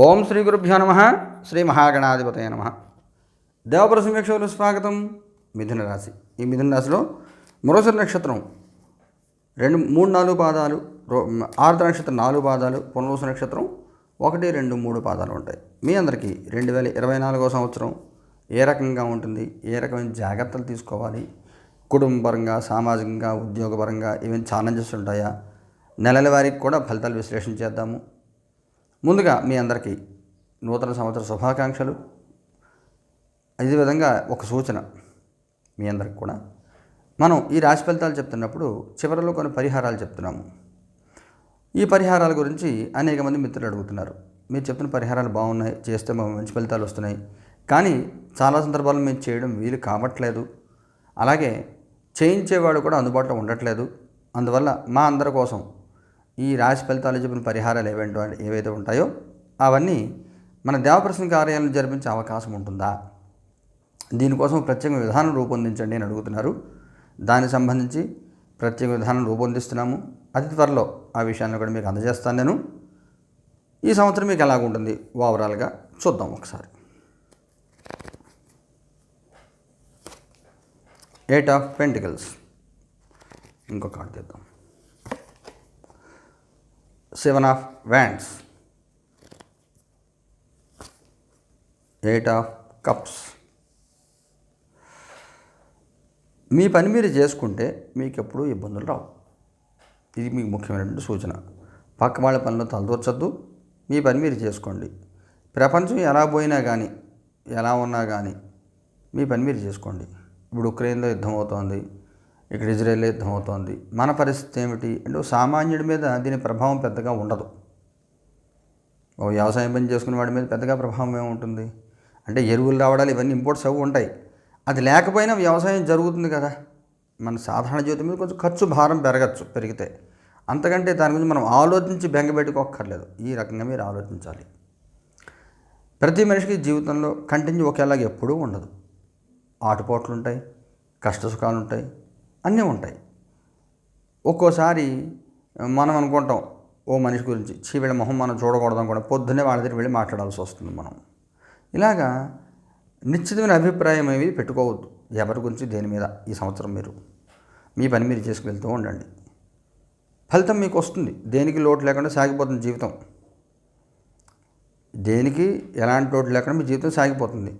ఓం శ్రీ గురుభ్యో నమ. శ్రీ మహాగణాధిపతయ నమ. దేవపుర సమీక్షలు స్వాగతం. మిథున రాశి. ఈ మిథున రాశిలో మరోసరి నక్షత్రం రెండు మూడు నాలుగు పాదాలు రో- నక్షత్రం నాలుగు పాదాలు పునరుస నక్షత్రం ఒకటి రెండు మూడు పాదాలు ఉంటాయి. మీ అందరికీ రెండు వేల ఇరవై నాలుగో సంవత్సరం ఏ రకంగా ఉంటుంది? ఏ రకమైన జాగ్రత్తలు తీసుకోవాలి? కుటుంబపరంగా సామాజికంగా ఉద్యోగపరంగా ఏమైనా ఛాలెంజెస్ ఉంటాయా? నెలల వారికి కూడా ఫలితాలు విశ్లేషణ చేద్దాము. ముందుగా మీ అందరికీ నూతన సంవత్సర శుభాకాంక్షలు. అదే విధంగా ఒక సూచన మీ అందరికి కూడా. మనం ఈ రాశి ఫలితాలు చెప్తున్నప్పుడు చివరిలో కొన్ని పరిహారాలు చెప్తున్నాము. ఈ పరిహారాల గురించి అనేక మంది మిత్రులు అడుగుతున్నారు. మీరు చెప్పిన పరిహారాలు బాగున్నాయి చేస్తే మాకు మంచి ఫలితాలు వస్తున్నాయి. కానీ చాలా సందర్భాల్లో మేము చేయడం వీలు కావట్లేదు. అలాగే చేయించేవాడు కూడా అందుబాటులో ఉండట్లేదు. అందువల్ల మా అందరి కోసం ఈ రాశి ఫలితాలు చెప్పిన పరిహారాలు ఏవేంటో ఏవైతే ఉంటాయో అవన్నీ మన దేవప్రసన్న కార్యాలను జరిపించే అవకాశం ఉంటుందా? దీనికోసం ప్రత్యేక విధానం రూపొందించండి అని అడుగుతున్నారు. దానికి సంబంధించి ప్రత్యేక విధానం రూపొందిస్తున్నాము. అతి త్వరలో ఆ విషయాన్ని కూడా మీకు అందజేస్తాను నేను. ఈ సంవత్సరం మీకు ఎలాగుంటుంది ఓవరాల్గా చూద్దాం ఒకసారి. ఎయిట్ ఆఫ్ పెంటికల్స్ ఇంకో కార్డు తీద్దాం. Seven of wands. Eight of cups. మీ పని మీరు చేసుకుంటే మీకు ఎప్పుడూ ఇబ్బందులు రావు. ఇది మీకు ముఖ్యమైనటువంటి సూచన. పక్క వాళ్ళ పనిలో తలదూర్చద్దు. మీ పని మీరు చేసుకోండి. ప్రపంచం ఎలా పోయినా కానీ ఎలా ఉన్నా కానీ మీ పని మీరు చేసుకోండి. ఇప్పుడు ఉక్రెయిన్లో యుద్ధం అవుతోంది. ఇక్కడ ఇజ్రాయెల్లో యుద్ధం అవుతోంది. మన పరిస్థితి ఏమిటి? అంటే సామాన్యుడి మీద దీని ప్రభావం పెద్దగా ఉండదు. ఓ వ్యవసాయం పని చేసుకునే వాడి మీద పెద్దగా ప్రభావం ఏముంటుంది? అంటే ఎరువులు రావడాలు ఇవన్నీ ఇంపోర్ట్స్ అవి ఉంటాయి. అది లేకపోయినా వ్యవసాయం జరుగుతుంది కదా. మన సాధారణ జీవితం మీద కొంచెం ఖర్చు భారం పెరగచ్చు పెరిగితే. అంతకంటే దాని గురించి మనం ఆలోచించి బెంగ పెట్టుకోక్కర్లేదు. ఈ రకంగా మీరు ఆలోచించాలి. ప్రతి మనిషికి జీవితంలో కంటిన్యూ ఒకేలాగా ఎప్పుడూ ఉండదు. ఆటుపోట్లు ఉంటాయి కష్ట సుఖాలు ఉంటాయి అన్నీ ఉంటాయి. ఒక్కోసారి మనం అనుకుంటాం ఓ మనిషి గురించి చీ వీళ్ళ మొహం మనం చూడకూడదు అనుకుంటాం పొద్దున్నే వాళ్ళ దగ్గర వెళ్ళి మాట్లాడాల్సి వస్తుంది మనం. ఇలాగా నిశ్చితమైన అభిప్రాయం ఏమి పెట్టుకోవద్దు. ఎవరి గురించి దేని మీద ఈ సంవత్సరం మీరు మీ పని మీరు చేసుకువెళ్తూ ఉండండి. ఫలితం మీకు వస్తుంది. దేనికి లోటు లేకుండా సాగిపోతుంది జీవితం. దేనికి ఎలాంటి లోటు లేకుండా మీ జీవితం సాగిపోతుంది.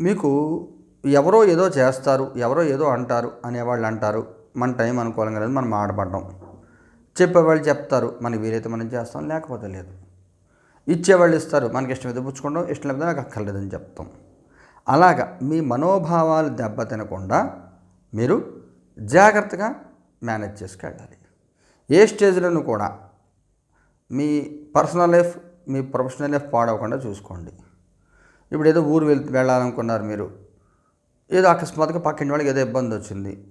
మీకు ఎవరో ఏదో చేస్తారు ఎవరో ఏదో అంటారు అనేవాళ్ళు అంటారు. మన టైం అనుకూలంగా లేదు మనం ఆడపడ్డం. చెప్పేవాళ్ళు చెప్తారు మనకి వీలైతే మనం చేస్తాం లేకపోతే లేదు. ఇచ్చేవాళ్ళు ఇస్తారు మనకి ఇష్టమైతే పుచ్చుకుంటాం ఇష్టం లేకపోతే నాకు అక్కర్లేదని చెప్తాం. అలాగా మీ మనోభావాలు దెబ్బ తినకుండా మీరు జాగ్రత్తగా మేనేజ్ చేసుకెళ్ళాలి. ఏ స్టేజ్లోనూ కూడా మీ పర్సనల్ లైఫ్ మీ ప్రొఫెషనల్ లైఫ్ పాడవకుండా చూసుకోండి. ఇప్పుడు ఏదో ఊరు వెళ్ వెళ్ళాలనుకున్నారు మీరు ఏదో అకస్మాత్తుగా పక్కింటి వాళ్ళకి ఏదో ఇబ్బంది వచ్చింది.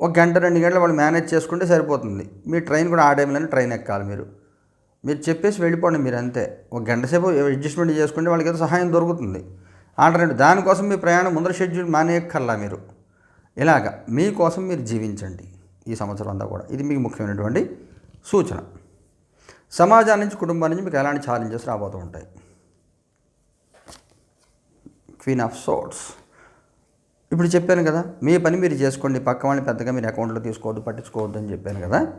ఒక గంట రెండు గంటలు వాళ్ళు మేనేజ్ చేసుకుంటే సరిపోతుంది. మీ ట్రైన్ కూడా ఆ టైంలోనే ట్రైన్ ఎక్కాలి మీరు. మీరు చెప్పేసి వెళ్ళిపోండి మీరు అంతే. ఒక గంట సేపు అడ్జస్ట్మెంట్ చేసుకుంటే వాళ్ళకి ఏదో సహాయం దొరుకుతుంది. ఆల్టర్నేటివ్ దానికోసం మీ ప్రయాణం ముందర షెడ్యూల్ మానేయక్కర్లా మీరు. ఇలాగ మీకోసం మీరు జీవించండి ఈ సంవత్సరం అంతా కూడా. ఇది మీకు ముఖ్యమైనటువంటి సూచన. సమాజం నుంచి కుటుంబం నుంచి మీకు ఎలాంటి ఛాలెంజెస్ రాబోతూ ఉంటాయి? క్వీన్ ఆఫ్ సోట్స్ ఇప్పుడు చెప్పాను కదా మీ పని మీరు చేసుకోండి పక్క వాళ్ళని పెద్దగా మీరు అకౌంట్లో తీసుకోవద్దు పట్టించుకోవద్దు అని చెప్పాను కదా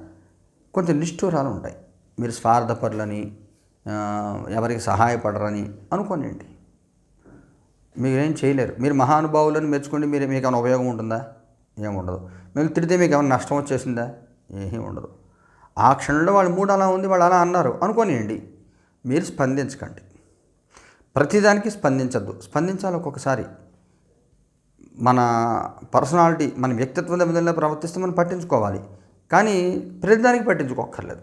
కొంచెం నిష్ఠూరాలు ఉంటాయి. మీరు స్వార్థపరులని ఎవరికి సహాయపడరని అనుకోనండి మీరేం చేయలేరు. మీరు మహానుభావులను మెచ్చుకోండి మీరు మీకు ఏమైనా ఉపయోగం ఉంటుందా? ఏముండదు మేము తిడితే మీకు ఏమైనా నష్టం వచ్చేసిందా? ఏమీ ఉండదు. ఆ క్షణంలో వాళ్ళ మూడు అలా ఉంది వాళ్ళు అలా అన్నారు అనుకోనియండి. మీరు స్పందించకండి. ప్రతిదానికి స్పందించద్దు. స్పందించాలి ఒక్కొక్కసారి. మన పర్సనాలిటీ మన వ్యక్తిత్వం విధంగా ప్రవర్తిస్తే మనం పట్టించుకోవాలి. కానీ ప్రతిదానికి పట్టించుకోక్కర్లేదు.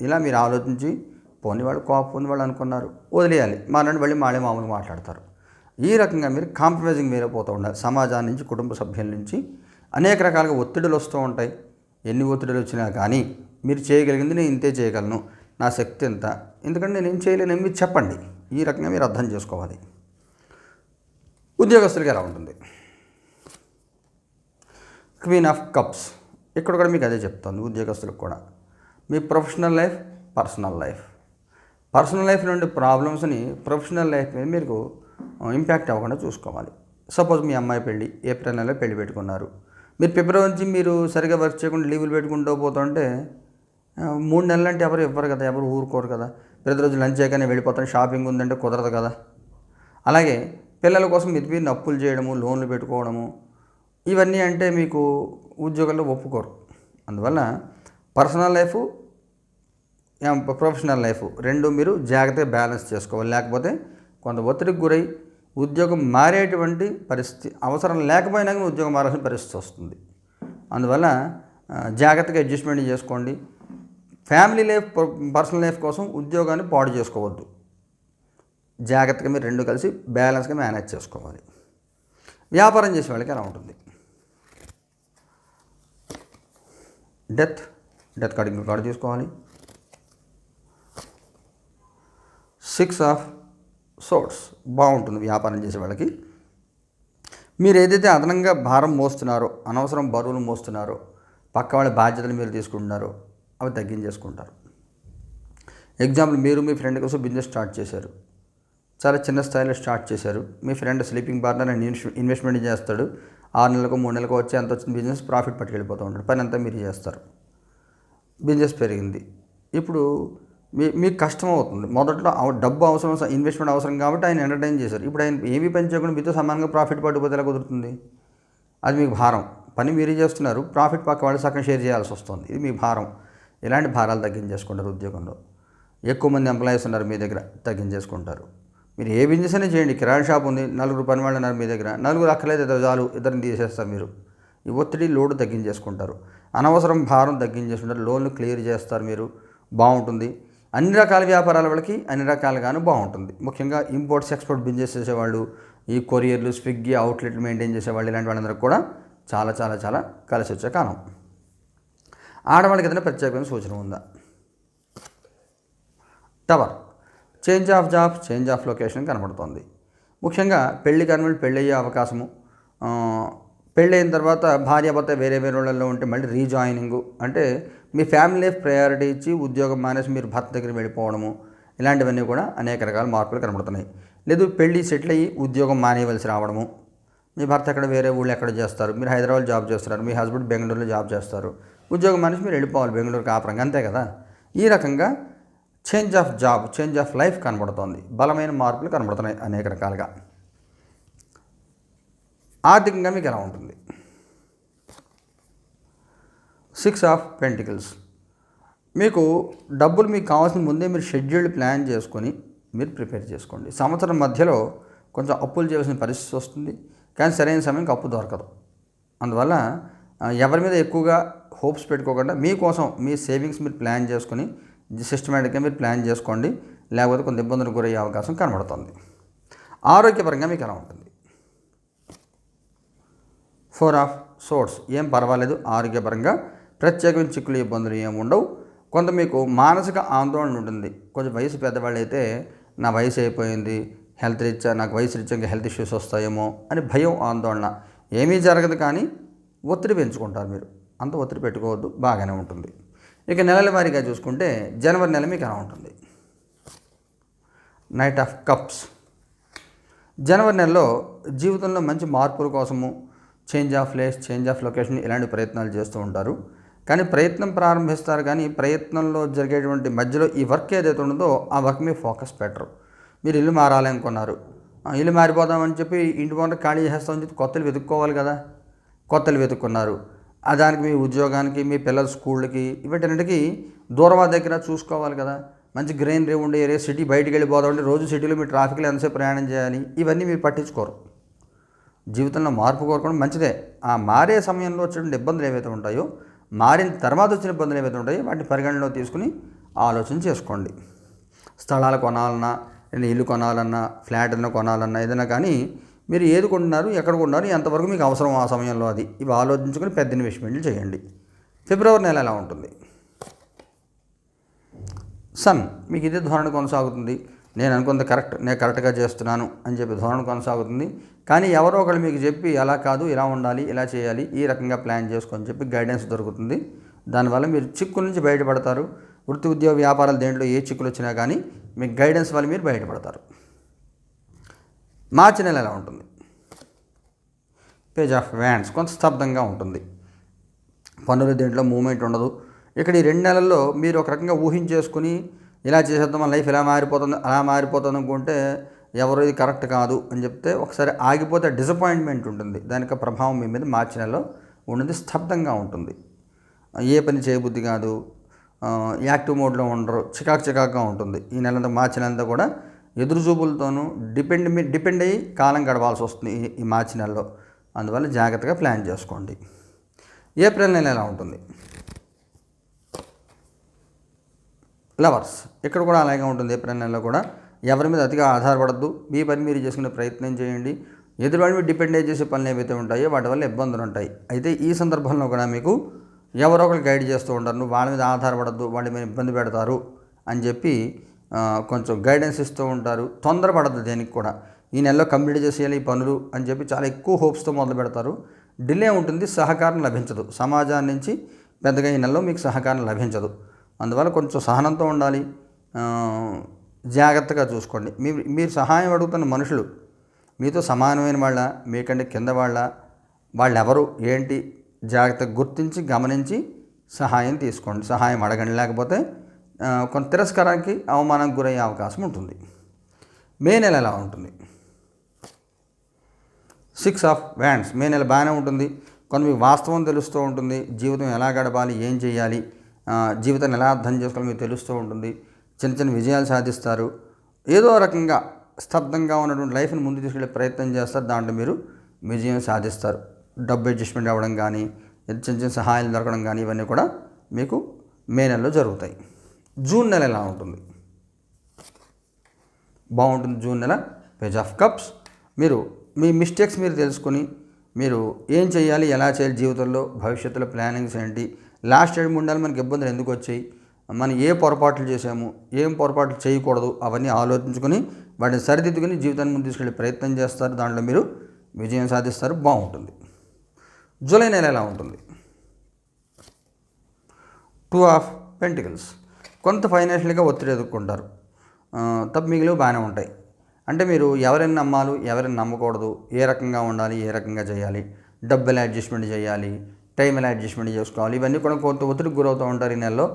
ఇలా మీరు ఆలోచించి పోని వాళ్ళు కోపం ఉంది వాళ్ళు అనుకున్నారు వదిలేయాలి. మా నుండి వెళ్ళి మాడే మామూలు మాట్లాడతారు. ఈ రకంగా మీరు కాంప్రమైజింగ్ మీరే పోతూ ఉండాలి. సమాజాన్ని నుంచి కుటుంబ సభ్యుల నుంచి అనేక రకాలుగా ఒత్తిడులు వస్తూ ఉంటాయి. ఎన్ని ఒత్తిడులు వచ్చినా కానీ మీరు చేయగలిగింది నేను ఇంతే చేయగలను. నా శక్తి ఎంత? ఎందుకంటే నేను ఏం చేయలేను మీరు చెప్పండి. ఈ రకంగా మీరు అర్థం చేసుకోవాలి. ఉద్యోగస్తులకి ఎలా ఉంటుంది? క్వీన్ ఆఫ్ కప్స్ ఇక్కడ కూడా మీకు అదే చెప్తాను ఉద్యోగస్తులకు కూడా. మీ professional life personal life personal life నుండి ప్రాబ్లమ్స్ని ప్రొఫెషనల్ లైఫ్ మీద మీరు ఇంపాక్ట్ అవ్వకుండా చూసుకోవాలి. సపోజ్ మీ అమ్మాయి పెళ్ళి ఏప్రిల్ నెలలో పెళ్ళి పెట్టుకున్నారు. మీరు ఫిబ్రవరి నుంచి మీరు సరిగా వర్క్ చేయకుండా లీవులు పెట్టుకుంటూ పోతుంటే మూడు నెలలు అంటే ఎవరు ఇవ్వరు కదా ఎవరు ఊరుకోరు కదా. ప్రతిరోజు లంచ్ చేయగానే వెళ్ళిపోతాను షాపింగ్ ఉందంటే కుదరదు కదా. అలాగే పిల్లల కోసం మితిమీరిన అప్పులు చేయడము లోన్లు పెట్టుకోవడము ఇవన్నీ అంటే మీకు ఉద్యోగాల్లో ఒప్పుకోరు. అందువల్ల పర్సనల్ లైఫ్ ప్రొఫెషనల్ లైఫ్ రెండు మీరు జాగ్రత్తగా బ్యాలెన్స్ చేసుకోవాలి. లేకపోతే కొంత ఒత్తిడికి గురై ఉద్యోగం మారేటువంటి పరిస్థితి అవసరం లేకపోయినా కానీ ఉద్యోగం మారాల్సిన పరిస్థితి వస్తుంది. అందువల్ల జాగ్రత్తగా అడ్జస్ట్మెంట్ చేసుకోండి. ఫ్యామిలీ లైఫ్ పర్సనల్ లైఫ్ కోసం ఉద్యోగాన్ని పాడు చేసుకోవద్దు. జాగ్రత్తగా మీరు రెండు కలిసి బ్యాలెన్స్గా మేనేజ్ చేసుకోవాలి. వ్యాపారం చేసే వాళ్ళకి ఎలా ఉంటుంది? డెత్ డెత్ కార్డు ఇంకో కార్డు తీసుకోవాలి సిక్స్ ఆఫ్ సోర్స్ బాగుంటుంది వ్యాపారం చేసే వాళ్ళకి. మీరు ఏదైతే అదనంగా భారం మోస్తున్నారో అనవసరం బరువులు మోస్తున్నారో పక్క వాళ్ళ బాధ్యతలు మీరు తీసుకుంటున్నారో అవి తగ్గించేసుకుంటారు. ఎగ్జాంపుల్ మీరు మీ ఫ్రెండ్ కోసం బిజినెస్ స్టార్ట్ చేశారు. చాలా చిన్న స్థాయిలో స్టార్ట్ చేశారు. మీ ఫ్రెండ్ స్లీపింగ్ పార్ట్నర్ అని ఇన్వెస్ట్మెంట్ చేస్తాడు. ఆరు నెలలకు మూడు నెలలకు వచ్చి అంత వచ్చిన బిజినెస్ ప్రాఫిట్ పట్టుకెళ్ళిపోతూ ఉంటాడు. పని అంతా మీరు చేస్తారు. బిజినెస్ పెరిగింది. ఇప్పుడు మీ మీకు కష్టం అవుతుంది. మొదట్లో డబ్బు అవసరం ఇన్వెస్ట్మెంట్ అవసరం కాబట్టి ఆయన ఎంటర్టైన్ చేశారు. ఇప్పుడు ఆయన ఏమీ పని చేయకుండా మీతో సమానంగా ప్రాఫిట్ పట్టుకుపోతే ఎలా కుదురుతుంది? అది మీకు భారం. పని మీరే చేస్తున్నారు. ప్రాఫిట్ పక్క వాళ్ళు సగం షేర్ చేయాల్సి వస్తుంది. ఇది మీ భారం. ఇలాంటి భారాలు తగ్గించేసుకుంటారు ఉద్యోగంలో? ఎక్కువ మంది ఎంప్లాయీస్ ఉన్నారు మీ దగ్గర తగ్గించేసుకుంటారు. మీరు ఏ బిజినెస్ అయినా చేయండి. కిరాణా షాప్ ఉంది నలుగురు పని వాళ్ళు ఉన్నారు మీ దగ్గర. నలుగురు అక్కలేదు ఇద్దరు చాలు ఇద్దరిని తీసేస్తారు మీరు. ఈ ఒత్తిడి లోడు తగ్గించేసుకుంటారు. అనవసరం భారం తగ్గించేసుకుంటారు. లోన్లు క్లియర్ చేస్తారు మీరు. బాగుంటుంది. అన్ని రకాల వ్యాపారాల వాళ్ళకి అన్ని రకాలుగాను బాగుంటుంది. ముఖ్యంగా ఇంపోర్ట్స్ ఎక్స్పోర్ట్ బిజినెస్ చేసేవాళ్ళు ఈ కొరియర్లు స్విగ్గీ అవుట్లెట్లు మెయింటైన్ చేసేవాళ్ళు ఇలాంటి వాళ్ళందరూ కూడా చాలా చాలా చాలా కలిసి వచ్చే కాలం. ఆడవాళ్ళకి ఏదైనా ప్రత్యేకమైన సూచన ఉందా? Tower change of job change of location కనబడుతోంది. ముఖ్యంగా పెళ్ళి కాని పెళ్ళయ్యే అవకాశము ఆ, పెళ్ళి అయిన తర్వాత భార్యాభర్త వేరే వేరే వాళ్ళల్లో ఉంటే మళ్ళీ రీజాయినింగ్. అంటే మీ ఫ్యామిలీ లైఫ్ ప్రయారిటీ ఇచ్చి ఉద్యోగం మానేసి మీరు భర్త దగ్గర వెళ్ళిపోవడము ఇలాంటివన్నీ కూడా అనేక రకాల మార్పులు కనబడుతున్నాయి. లేదు పెళ్ళి సెటిల్ అయ్యి ఉద్యోగం మానేయవలసి రావడము మీ భర్త ఎక్కడ వేరే ఊళ్ళో ఎక్కడ చేస్తారు మీరు హైదరాబాద్ జాబ్ చేస్తున్నారు మీ హస్బెండ్ బెంగళూరులో జాబ్ చేస్తారు ఉద్యోగం మానేసి మీరు వెళ్ళిపోవాలి బెంగళూరుకి ఆపరంగా అంతే కదా? ఈ రకంగా change of job change of life కనబడుతోంది. బలమైన మార్పులు కనబడుతున్నాయి అనేక రకాలుగా. ఆర్థికంగా మీకు ఎలా ఉంటుంది? సిక్స్ ఆఫ్ పెంటికల్స్ మీకు డబ్బులు మీకు కావాల్సిన ముందే మీరు షెడ్యూల్ ప్లాన్ చేసుకొని మీరు ప్రిపేర్ చేసుకోండి. సంవత్సరం మధ్యలో కొంచెం అప్పులు చేయాల్సిన పరిస్థితి వస్తుంది. కానీ సరైన సమయంకి అప్పు దొరకదు. అందువల్ల ఎవరి మీద ఎక్కువగా హోప్స్ పెట్టుకోకుండా మీకోసం మీ సేవింగ్స్ మీరు ప్లాన్ చేసుకొని సిస్టమేటిక్గా మీరు ప్లాన్ చేసుకోండి. లేకపోతే కొంత ఇబ్బందులకు గురయ్యే అవకాశం కనబడుతుంది. ఆరోగ్యపరంగా మీకు ఎలా ఉంటుంది? ఫోర్ ఆఫ్ సోర్స్ ఏం పర్వాలేదు. ఆరోగ్యపరంగా ప్రత్యేకమైన చిక్కులు ఇబ్బందులు ఏమి ఉండవు. కొంత మీకు మానసిక ఆందోళన ఉంటుంది. కొంచెం వయసు పెద్దవాళ్ళు అయితే నా వయసు అయిపోయింది హెల్త్ రీత్యా నాకు వయసు రీత్యా ఇంకా హెల్త్ ఇష్యూస్ వస్తాయేమో అని భయం ఆందోళన ఏమీ జరగదు కానీ ఒత్తిడి పెంచుకుంటారు మీరు. అంత ఒత్తిడి పెట్టుకోవద్దు. బాగానే ఉంటుంది. ఇక నెలల వారీగా చూసుకుంటే జనవరి నెల మీకు ఎలా ఉంటుంది? నైట్ ఆఫ్ కప్స్ జనవరి నెలలో జీవితంలో మంచి మార్పుల కోసము change of place change of location ఇలాంటి ప్రయత్నాలు చేస్తూ ఉంటారు. కానీ ప్రయత్నం ప్రారంభిస్తారు కానీ ప్రయత్నంలో జరిగేటువంటి మధ్యలో ఈ వర్క్ ఏదైతే ఉండదో ఆ వర్క్ మీద ఫోకస్ పెట్టరు. మీరు ఇల్లు మారాలి అనుకున్నారు. ఇల్లు మారిపోదామని చెప్పి ఇంటి పనులు ఖాళీ చేస్తామని చెప్పి కొత్తలు వెతుక్కోవాలి కదా. కొత్తలు వెతుక్కున్నారు. దానికి మీ ఉద్యోగానికి మీ పిల్లల స్కూళ్ళకి వీటన్నిటికీ దూరమా దగ్గర చూసుకోవాలి కదా. మంచి గ్రీనరీ ఉండే ఏరియా సిటీ బయటికి వెళ్ళిపోదామంటే రోజు సిటీలో మీ ట్రాఫిక్లో ఎంతసేపు ప్రయాణం చేయాలి? ఇవన్నీ మీరు పట్టించుకోరు. జీవితంలో మార్పు కోరుకోవడం మంచిదే. ఆ మారే సమయంలో వచ్చిన ఇబ్బందులు ఏవైతే ఉంటాయో మారిన తర్వాత వచ్చిన ఇబ్బందులు ఏవైతే ఉంటాయో వాటిని పరిగణనలో తీసుకుని ఆలోచన చేసుకోండి. స్థలాలు కొనాలన్నా ఇల్లు కొనాలన్నా ఫ్లాట్ ఏదైనా కొనాలన్నా ఏదైనా కానీ మీరు ఏది కొంటున్నారు ఎక్కడ కొంటున్నారు ఎంతవరకు మీకు అవసరం ఆ సమయంలో అది. ఇవి ఆలోచించుకొని పెద్ద ఇన్వెస్ట్మెంట్లు చేయండి. ఫిబ్రవరి నెల ఎలా ఉంటుంది? సన్ మీకు ఇదే ధోరణి కొనసాగుతుంది. నేను అనుకుంత కరెక్ట్ నేను కరెక్ట్గా చేస్తున్నాను అని చెప్పి ధోరణి కొనసాగుతుంది. కానీ ఎవరో ఒకళ్ళు మీకు చెప్పి అలా కాదు ఇలా ఉండాలి ఇలా చేయాలి ఈ రకంగా ప్లాన్ చేసుకొని చెప్పి గైడెన్స్ దొరుకుతుంది. దానివల్ల మీరు చిక్కు నుంచి బయటపడతారు. వృత్తి ఉద్యోగ వ్యాపారాలు దేంట్లో ఏ చిక్కులు వచ్చినా కానీ మీకు గైడెన్స్ వల్ల మీరు బయటపడతారు. మార్చి నెల ఎలా ఉంటుంది? పేజ్ ఆఫ్ వ్యాండ్స్ కొంత స్తబ్దంగా ఉంటుంది. పనులు దీంట్లో మూమెంట్ ఉండదు. ఇక్కడ ఈ రెండు నెలల్లో మీరు ఒక రకంగా ఊహించేసుకుని ఇలా చేసేద్దాం మన లైఫ్ ఇలా మారిపోతుంది అలా మారిపోతుంది అనుకుంటే ఎవరు ఇది కరెక్ట్ కాదు అని చెప్తే ఒకసారి ఆగిపోతే డిసప్పాయింట్మెంట్ ఉంటుంది. దానికి ప్రభావం మీ మీద మార్చి నెలలో ఉంటుంది స్తబ్దంగా ఉంటుంది. ఏ పని చేయబుద్ధి కాదు. యాక్టివ్ మోడ్లో ఉండరు చికాకు చికాక్గా ఉంటుంది. ఈ నెలంతా మార్చి నెలంతా కూడా ఎదురుచూపులతోనూ డిపెండ్ డిపెండ్ అయ్యి కాలం గడవాల్సి వస్తుంది ఈ- ఈ మార్చి నెలలో. అందువల్ల జాగ్రత్తగా ప్లాన్ చేసుకోండి. ఏప్రిల్ నెల ఎలా ఉంటుంది? లవర్స్ ఇక్కడ కూడా అలాగే ఉంటుంది. ఏప్రిల్ నెలలో కూడా ఎవరి మీద అతిగా ఆధారపడద్దు. మీ పని మీరు చేసుకునే ప్రయత్నం చేయండి. ఎదురువాడి మీద డిపెండ్ అయ్యి చేసే పనులు ఏవైతే ఉంటాయో వాటి వల్ల ఇబ్బందులు ఉంటాయి. అయితే ఈ సందర్భంలో కూడా మీకు ఎవరో ఒకరు గైడ్ చేస్తూ ఉంటారు. నువ్వు వాళ్ళ మీద ఆధారపడద్దు వాళ్ళ మీద ఇబ్బంది పెడతారు అని చెప్పి కొంచెం గైడెన్స్ ఇస్తూ ఉంటారు. తొందరపడద్దు దేనికి కూడా. ఈ నెలలో కంప్లీట్ చేసేయాలి ఈ పనులు అని చెప్పి చాలా ఎక్కువ హోప్స్తో మొదలు పెడతారు. డిలే ఉంటుంది సహకారం లభించదు. సమాజం నుంచి పెద్దగా ఈ నెలలో మీకు సహకారం లభించదు. అందువల్ల కొంచెం సహనంతో ఉండాలి. జాగ్రత్తగా చూసుకోండి. మీ మీరు సహాయం అడుగుతున్న మనుషులు మీతో సమానమైన వాళ్ళ మీకంటే కింద వాళ్ళ వాళ్ళెవరు ఏంటి జాగ్రత్తగా గుర్తించి గమనించి సహాయం తీసుకోండి. సహాయం అడగండి. లేకపోతే కొంత తిరస్కారానికి అవమానానికి గురయ్యే అవకాశం ఉంటుంది. మే నెల ఎలా ఉంటుంది? సిక్స్ ఆఫ్ వ్యాండ్స్ మే నెల బాగానే ఉంటుంది. కొన్ని మీకు వాస్తవం తెలుస్తూ ఉంటుంది. జీవితం ఎలా గడపాలి? ఏం చేయాలి? జీవితాన్ని ఎలా అర్థం చేసుకోవాలి మీకు తెలుస్తూ ఉంటుంది. చిన్న చిన్న విజయాలు సాధిస్తారు. ఏదో రకంగా స్తబ్దంగా ఉన్నటువంటి లైఫ్ని ముందు తీసుకెళ్ళే ప్రయత్నం చేస్తారు. దాంట్లో మీరు విజయం సాధిస్తారు. డబ్బు అడ్జస్ట్మెంట్ అవ్వడం కానీ చిన్న చిన్న సహాయాలు దొరకడం కానీ ఇవన్నీ కూడా మీకు మే నెలలో జరుగుతాయి. జూన్ నెల ఎలా ఉంటుంది? బాగుంటుంది జూన్ నెల. Page of cups. మీరు మీ మిస్టేక్స్ మీరు తెలుసుకొని మీరు ఏం చేయాలి ఎలా చేయాలి జీవితంలో భవిష్యత్తులో ప్లానింగ్స్ ఏంటి? లాస్ట్ ఏడు మూడు నెలలు మనకి ఇబ్బందులు ఎందుకు వచ్చాయి? మనం ఏ పొరపాట్లు చేసాము ఏం పొరపాట్లు చేయకూడదు? అవన్నీ ఆలోచించుకొని వాటిని సరిదిద్దుకొని జీవితాన్ని ముందు తీసుకెళ్ళే ప్రయత్నం చేస్తారు. దాంట్లో మీరు విజయం సాధిస్తారు. బాగుంటుంది. జూలై నెల ఎలా ఉంటుంది? Two of pentacles. కొంత ఫైనాన్షియల్గా ఒత్తిడి ఎదుర్కొంటారు. తప్ప మిగిలివి బాగానే ఉంటాయి. అంటే మీరు ఎవరైనా నమ్మాలి ఎవరిని నమ్మకూడదు ఏ రకంగా ఉండాలి ఏ రకంగా చేయాలి డబ్బులు అడ్జస్ట్మెంట్ చేయాలి టైం ఎలా అడ్జస్ట్మెంట్ చేసుకోవాలి ఇవన్నీ కూడా కొంత ఒత్తిడికి గురవుతూ ఉంటారు ఈ నెలలో.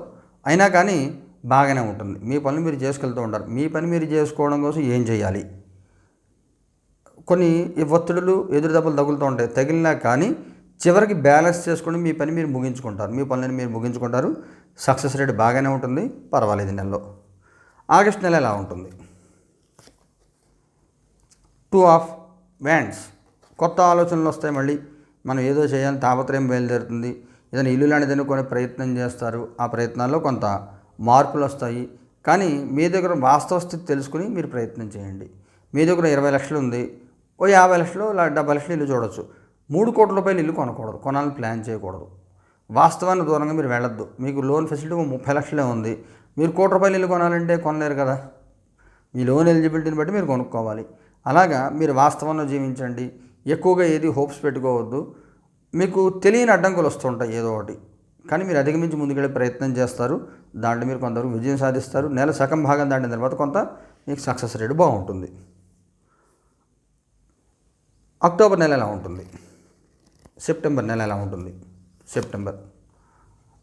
అయినా కానీ బాగానే ఉంటుంది. మీ పనులు మీరు చేసుకెళ్తూ ఉంటారు. మీ పని మీరు చేసుకోవడం కోసం ఏం చేయాలి? కొన్ని ఈ ఒత్తిడులు ఎదురు దెబ్బలు తగులుతూ ఉంటాయి. తగిలినా కానీ చివరికి బ్యాలెన్స్ చేసుకొని మీ పని మీరు ముగించుకుంటారు. మీ పనులను మీరు ముగించుకుంటారు. సక్సెస్ రేట్ బాగానే ఉంటుంది పర్వాలేదు నెలలో. ఆగస్ట్ నెల ఎలా ఉంటుంది? టూ ఆఫ్ వ్యాండ్స్ కొత్త ఆలోచనలు వస్తాయి మళ్ళీ. మనం ఏదో చేయాలి తాపత్రయం బయలుదేరుతుంది. ఏదైనా ఇల్లు లాంటిది కొనే ప్రయత్నం చేస్తారు. ఆ ప్రయత్నాల్లో కొంత మార్పులు వస్తాయి. కానీ మీ దగ్గర వాస్తవ స్థితి తెలుసుకుని మీరు ప్రయత్నం చేయండి. మీ దగ్గర ఇరవై లక్షలు ఉంది. ఓ యాభై లక్షలు డెబ్బై లక్షలు ఇల్లు చూడొచ్చు. మూడు కోట్ల రూపాయలు ఇల్లు కొనకూడదు. కొనాలని ప్లాన్ చేయకూడదు. వాస్తవానికి దూరంగా మీరు వెళ్ళొద్దు. మీకు లోన్ ఫెసిలిటీ ముప్పై లక్షలే ఉంది. మీరు కోటి రూపాయలు ఇల్లు కొనాలంటే కొనలేరు కదా. మీ లోన్ ఎలిజిబిలిటీని బట్టి మీరు కొనుక్కోవాలి. అలాగా మీరు వాస్తవంలో జీవించండి. ఎక్కువగా ఏది హోప్స్ పెట్టుకోవద్దు. మీకు తెలియని అడ్డంకులు వస్తుంటాయి ఏదో ఒకటి. కానీ మీరు అధిగమించి ముందుకెళ్ళే ప్రయత్నం చేస్తారు. దాంట్లో మీరు కొంతవరకు విజయం సాధిస్తారు. నెల సగం భాగం దాటిన తర్వాత కొంత మీకు సక్సెస్ రేట్ బాగుంటుంది. అక్టోబర్ నెల ఎలా ఉంటుంది? సెప్టెంబర్ నెల ఎలా ఉంటుంది? సెప్టెంబర్.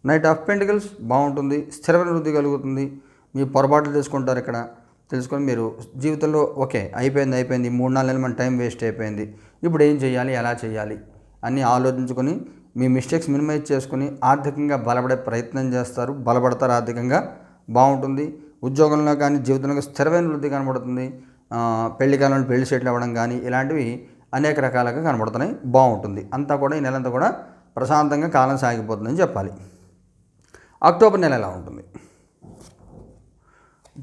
నైట్ ఆఫ్ పెంటికల్స్ బాగుంటుంది స్థిరమైన వృద్ధి కలుగుతుంది. మీ పొరపాట్లు తెలుసుకుంటారు ఇక్కడ. తెలుసుకొని మీరు జీవితంలో ఓకే అయిపోయింది అయిపోయింది మూడు నాలుగు నెలలు మన టైం వేస్ట్ అయిపోయింది. ఇప్పుడు ఏం చేయాలి ఎలా చేయాలి అన్నీ ఆలోచించుకొని మీ మిస్టేక్స్ మినిమైజ్ చేసుకుని ఆర్థికంగా బలపడే ప్రయత్నం చేస్తారు. బలపడతారు ఆర్థికంగా బాగుంటుంది. ఉద్యోగంలో కానీ జీవితంలో స్థిరమైన వృద్ధి కనబడుతుంది. పెళ్ళి కాలంలో పెళ్ళి సెటిల్ అవ్వడం కానీ ఇలాంటివి అనేక రకాలుగా కనబడుతున్నాయి. బాగుంటుంది. అంతా కూడా ఈ నెలంతా కూడా ప్రశాంతంగా కాలం సాగిపోతుందని చెప్పాలి. అక్టోబర్ నెల ఎలా ఉంటుంది?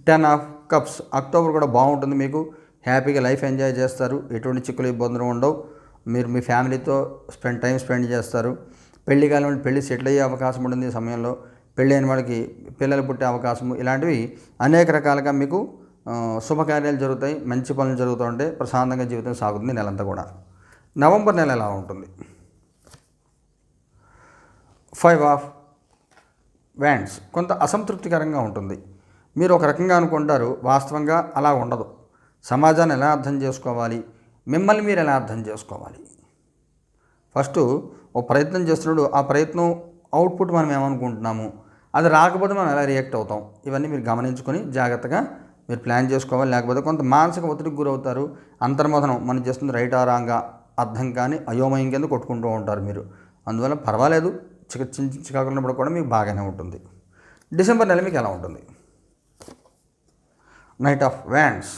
Ten of cups. అక్టోబర్ కూడా బాగుంటుంది మీకు. హ్యాపీగా లైఫ్ ఎంజాయ్ చేస్తారు. ఎటువంటి చిక్కులు ఇబ్బందులు ఉండవు. మీరు మీ ఫ్యామిలీతో స్పెండ్ టైం స్పెండ్ చేస్తారు. పెళ్ళి కాలం పెళ్ళి సెటిల్ అయ్యే అవకాశం ఉంటుంది ఈ సమయంలో. పెళ్ళి అయిన వాళ్ళకి పిల్లలు పుట్టే అవకాశము. ఇలాంటివి అనేక రకాలుగా మీకు శుభకార్యాలు జరుగుతాయి. మంచి పనులు జరుగుతూ ఉంటే ప్రశాంతంగా జీవితం సాగుతుంది నెలంతా కూడా. నవంబర్ నెల ఎలా ఉంటుంది? Five of wands. కొంత అసంతృప్తికరంగా ఉంటుంది. మీరు ఒక రకంగా అనుకుంటారు వాస్తవంగా అలా ఉండదు. సమాజాన్ని ఎలా అర్థం చేసుకోవాలి? మిమ్మల్ని మీరు ఎలా అర్థం చేసుకోవాలి? ఫస్ట్ ఓ ప్రయత్నం చేస్తున్నాడు ఆ ప్రయత్నం అవుట్పుట్ మనం ఏమనుకుంటున్నాము? అది రాకపోతే మనం ఎలా రియాక్ట్ అవుతాం? ఇవన్నీ మీరు గమనించుకొని జాగ్రత్తగా మీరు ప్లాన్ చేసుకోవాలి. లేకపోతే కొంత మానసిక ఒత్తిడికి గురవుతారు. అంతర్మోధనం మనం చేస్తుంది రైట్ ఆరాంగా రాంగా అర్థం కానీ అయోమయం కింద కొట్టుకుంటూ ఉంటారు మీరు. అందువల్ల పర్వాలేదు. చిక చికాకులు ఉన్నప్పుడు కూడా మీకు బాగానే ఉంటుంది. డిసెంబర్ నెల మీకు ఎలా ఉంటుంది? నైట్ ఆఫ్ వ్యాండ్స్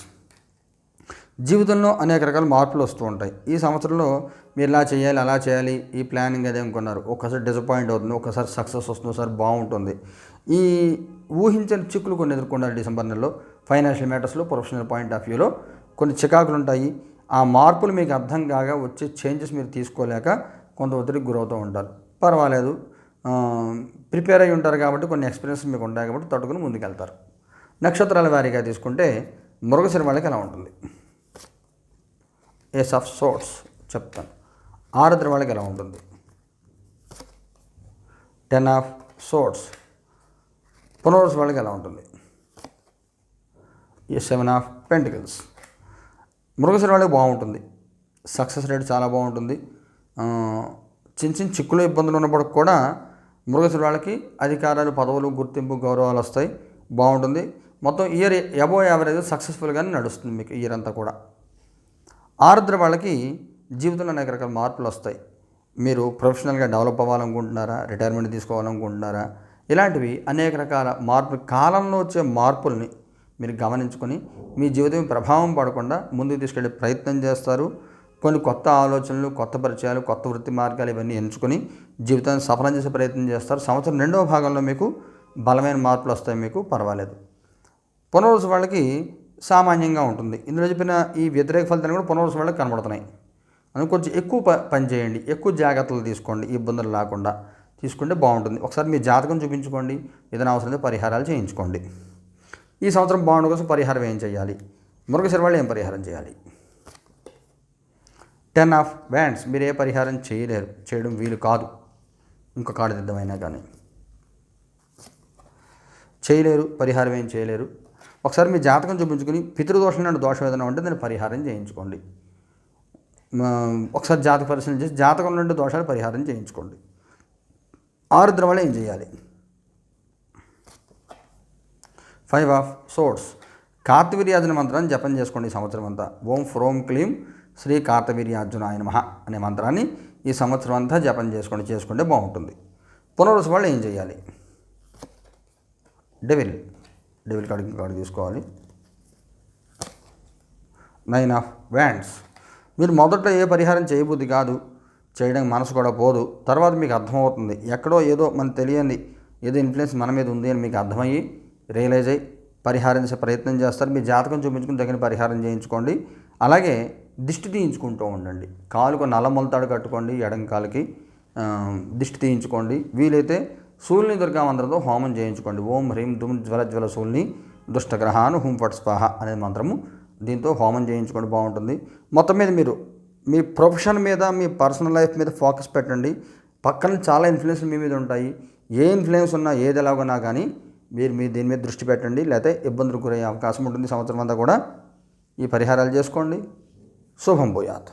జీవితంలో అనేక రకాల మార్పులు వస్తూ ఉంటాయి. ఈ సంవత్సరంలో మీరు ఇలా చేయాలి అలా చేయాలి ఈ ప్లానింగ్ అదే అనుకున్నారు. ఒక్కసారి డిసప్పాయింట్ అవుతుంది ఒక్కసారి సక్సెస్ వస్తుంది ఒకసారి బాగుంటుంది. ఈ ఊహించని చిక్కులు కొన్ని ఎదుర్కొన్నారు డిసెంబర్ నెలలో. ఫైనాన్షియల్ మ్యాటర్స్లో ప్రొఫెషనల్ పాయింట్ ఆఫ్ వ్యూలో కొన్ని చికాకులు ఉంటాయి. ఆ మార్పులు మీకు అర్థం కాగా వచ్చే చేంజెస్ మీరు తీసుకోలేక కొంత ఒత్తిడికి గురవుతూ ఉంటారు. పర్వాలేదు. ప్రిపేర్ అయి ఉంటారు కాబట్టి కొన్ని ఎక్స్పీరియన్స్ మీకు ఉంటాయి కాబట్టి తట్టుకుని ముందుకెళ్తారు. నక్షత్రాల వారీగా తీసుకుంటే మృగశిర వాళ్ళకి ఎలా ఉంటుంది? ఏస్ ఆఫ్ సోర్ట్స్ చెప్తాను. ఆరుద్ర వాళ్ళకి ఎలా ఉంటుంది? టెన్ ఆఫ్ సోర్ట్స్ పునర్వసు వాళ్ళకి ఎలా ఉంటుంది? ఈ సెవెన్ ఆఫ్ పెంటికల్స్ మృగశిర వాళ్ళకి బాగుంటుంది. సక్సెస్ రేట్ చాలా బాగుంటుంది. చిన్న చిన్న చిక్కులో ఇబ్బందులు ఉన్నప్పుడు కూడా మృగశిర వాళ్ళకి అధికారాలు పదవులు గుర్తింపు గౌరవాలు వస్తాయి. బాగుంటుంది. మొత్తం ఇయర్ అబో యావరేజ్ సక్సెస్ఫుల్గానే నడుస్తుంది మీకు ఇయర్ అంతా కూడా. ఆరుద్ర వాళ్ళకి జీవితంలో అనేక రకాల మార్పులు వస్తాయి. మీరు ప్రొఫెషనల్గా డెవలప్ అవ్వాలనుకుంటున్నారా రిటైర్మెంట్ తీసుకోవాలనుకుంటున్నారా? ఇలాంటివి అనేక రకాల మార్పులు కాలంలో వచ్చే మార్పుల్ని మీరు గమనించుకొని మీ జీవితం ప్రభావం పడకుండా ముందుకు తీసుకెళ్ళే ప్రయత్నం చేస్తారు. కొన్ని కొత్త ఆలోచనలు కొత్త పరిచయాలు కొత్త వృత్తి మార్గాలు ఇవన్నీ ఎంచుకొని జీవితాన్ని సఫలం చేసే ప్రయత్నం చేస్తారు. సంవత్సరం రెండవ భాగంలో మీకు బలమైన మార్పులు వస్తాయి. మీకు పర్వాలేదు. పునర్వసు వాళ్ళకి సామాన్యంగా ఉంటుంది. ఇందులో చెప్పిన ఈ వ్యతిరేక ఫలితాలు కూడా పునర్వసు వాళ్ళకి కనబడుతున్నాయి. అందుకు కొంచెం ఎక్కువ ప పని చేయండి. ఎక్కువ జాగ్రత్తలు తీసుకోండి. ఇబ్బందులు లేకుండా తీసుకుంటే బాగుంటుంది. ఒకసారి మీ జాతకం చూపించుకోండి. ఏదైనా అవసరమైతే పరిహారాలు చేయించుకోండి. ఈ సంవత్సరం బాగుండు కోసం పరిహారం ఏం చేయాలి? మృగశిర వాళ్ళు ఏం పరిహారం చేయాలి? టెన్ ఆఫ్ వ్యాండ్స్ మీరు ఏ పరిహారం చేయలేరు చేయడం వీలు కాదు. ఇంకో కాడు దిద్దమైనా కానీ. చేయలేరు పరిహారం ఏం చేయలేరు. ఒకసారి మీ జాతకం చూపించుకుని పితృదోషం లాంటి దోషం ఏదైనా ఉంటే దాన్ని పరిహారం చేయించుకోండి. ఒకసారి జాతక పరిశీలన చేసి జాతకం నుండి దోషాలు పరిహారం చేయించుకోండి. ఆరుద్ర వల్ల ఏం చేయాలి? ఫైవ్ ఆఫ్ సోర్స్ కార్తవీర్యాజన మంత్రాన్ని జపం చేసుకోండి ఈ సంవత్సరం అంతా. ఓం ఫ్రోం క్లీం. శ్రీ కార్తవీర్యార్జునాయ నమ అనే మంత్రాన్ని ఈ సంవత్సరం అంతా జపం చేసుకోండి చేసుకుంటే బాగుంటుంది. పునరుసు వాళ్ళు ఏం చేయాలి? డెవిల్ డెవిల్ కార్డు కార్డు తీసుకోవాలి. Nine of wands. మీరు మొదట ఏ పరిహారం చేయబుద్ధి కాదు. చేయడానికి మనసు కూడా పోదు. తర్వాత మీకు అర్థమవుతుంది. ఎక్కడో ఏదో మనకు తెలియంది. ఏదో ఇన్ఫ్లుయెన్స్ మన మీద ఉంది అని మీకు అర్థమయ్యి రియలైజ్ అయ్యి పరిహారం చేసే ప్రయత్నం చేస్తారు. మీ జాతకం చూపించుకుని తగిన పరిహారం చేయించుకోండి. అలాగే దిష్టి తీయించుకుంటూ ఉండండి. కాలుకు నల్లమొలతాడు కట్టుకోండి ఎడం కాలుకి దిష్టి తీయించుకోండి. వీలైతే సూర్యుని దుర్గామంత్రంతో హోమం చేయించుకోండి. ఓం హ్రీం దుమ్ జ్వల జ్వల సూల్ని దుష్టగ్రహాను హుం ఫట్ స్వాహ అనే మంత్రము దీంతో హోమం చేయించుకోండి బాగుంటుంది. మొత్తం మీద మీరు మీ ప్రొఫెషన్ మీద మీ పర్సనల్ లైఫ్ మీద ఫోకస్ పెట్టండి. పక్కన చాలా ఇన్ఫ్లుయెన్స్ మీ మీద ఉంటాయి. ఏ ఇన్ఫ్లుయెన్స్ ఉన్నా ఏది ఎలాగున్నా కానీ మీరు మీ దీని మీద దృష్టి పెట్టండి. లేకపోతే ఇబ్బందులు గురయ్యే అవకాశం ఉంటుంది. సంవత్సరం అంతా కూడా ఈ పరిహారాలు చేసుకోండి. శుభం భూయాత్.